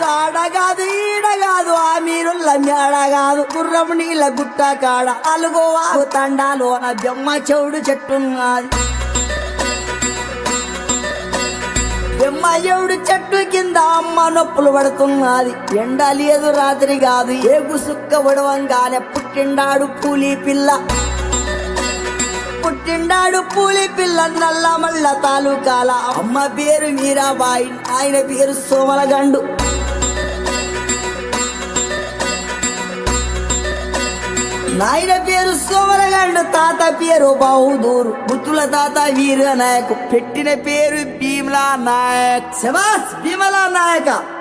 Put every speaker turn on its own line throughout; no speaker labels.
చాడగాదు ఈడగాదు ఆ మీరు మేడగాదు గుర్రం నీళ్ళ గుట్ట కాడ అలుగోవా ఆగు తండాలోన బెమ్మ చెవుడు చెట్టున్నది. ఎమ్మ చెవుడు చెట్టు కింద అమ్మ నొప్పులు పడుతున్నది? ఎండ లేదు రాత్రి కాదు ఏగు సుక్క ఉడవంగానే పుట్టిండాడు పూలి పిల్ల. పుట్టిండాడు పూలి పిల్ల నల్ల మల్ల తాలూకాల. అమ్మ పేరు మీరాబాయి ఆయన పేరు సోమలగండు. నాయన పేరు సోమరగండు తాత పేరు బహుదూరు. బుద్ధుల తాత వీర నాయకు. పెట్టిన పేరు భీమలా నాయక్. శబాస్ భీమలా నాయక.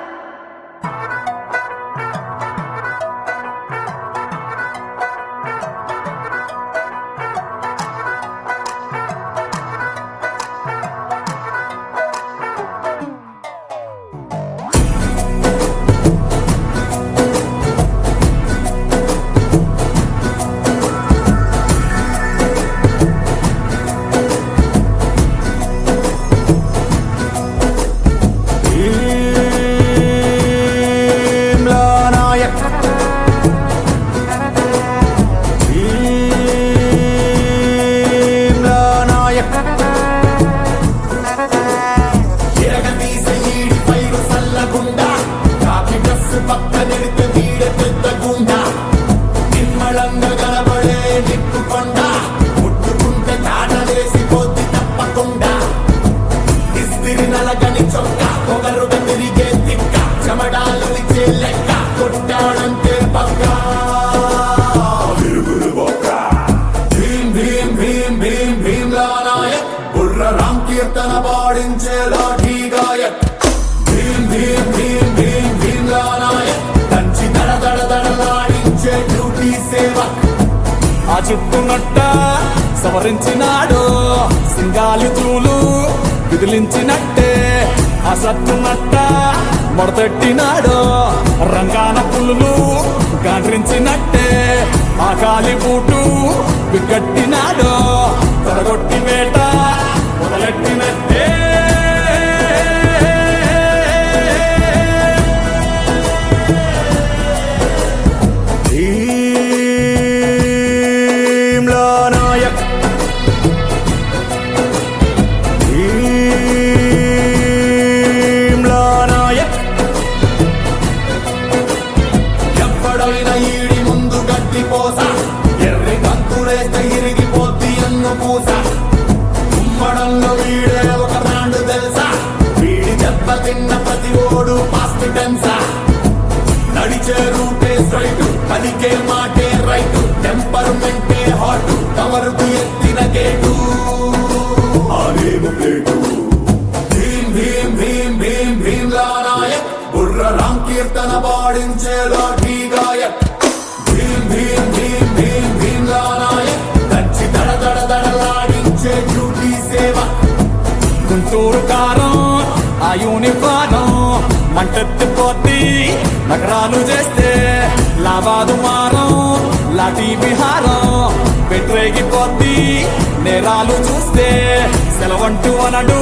కీర్తన పాడించే లాఠీ గాయక్ భీం భీం భీం భీం భీమ్లా నాయక్ దంచి దడ దడ దడలాడించే డ్యూటీ సేవక్
ఆ చుట్టునట్ట సవరించినాడు సింగాలి తూలు విదిలించినట్టే. ఆ సత్తునట్ట మొడతెట్టినాడు రంగాన పులులు గాండ్రించినట్టే. ఆ కాలి బూటు విగట్టినాడు తొడగొట్టి వేట
దెబ్బ తిన్న ప్రతి ఓడు పాస్ట్ టెన్సా నడిచే రూటే స్ట్రైట్ పలికే మాటే రైట్ టెంపర్మెంటే హాట్ కవరుకు ఎత్తిన గేటు ఆరేము ప్లేటు భీం భీం భీం భీం భీమ్లా నాయక్ బుర్ర రామ్ కీర్తన పాడించే
లాట్ యూనిఫారం మంటెత్తిపోద్ది నగరాలు చేస్తే లాభాదు మారం లాఠీ విహారం పెట్టరేగిపోద్ది నేరాలు చూస్తే సెలవంటూ అనడు.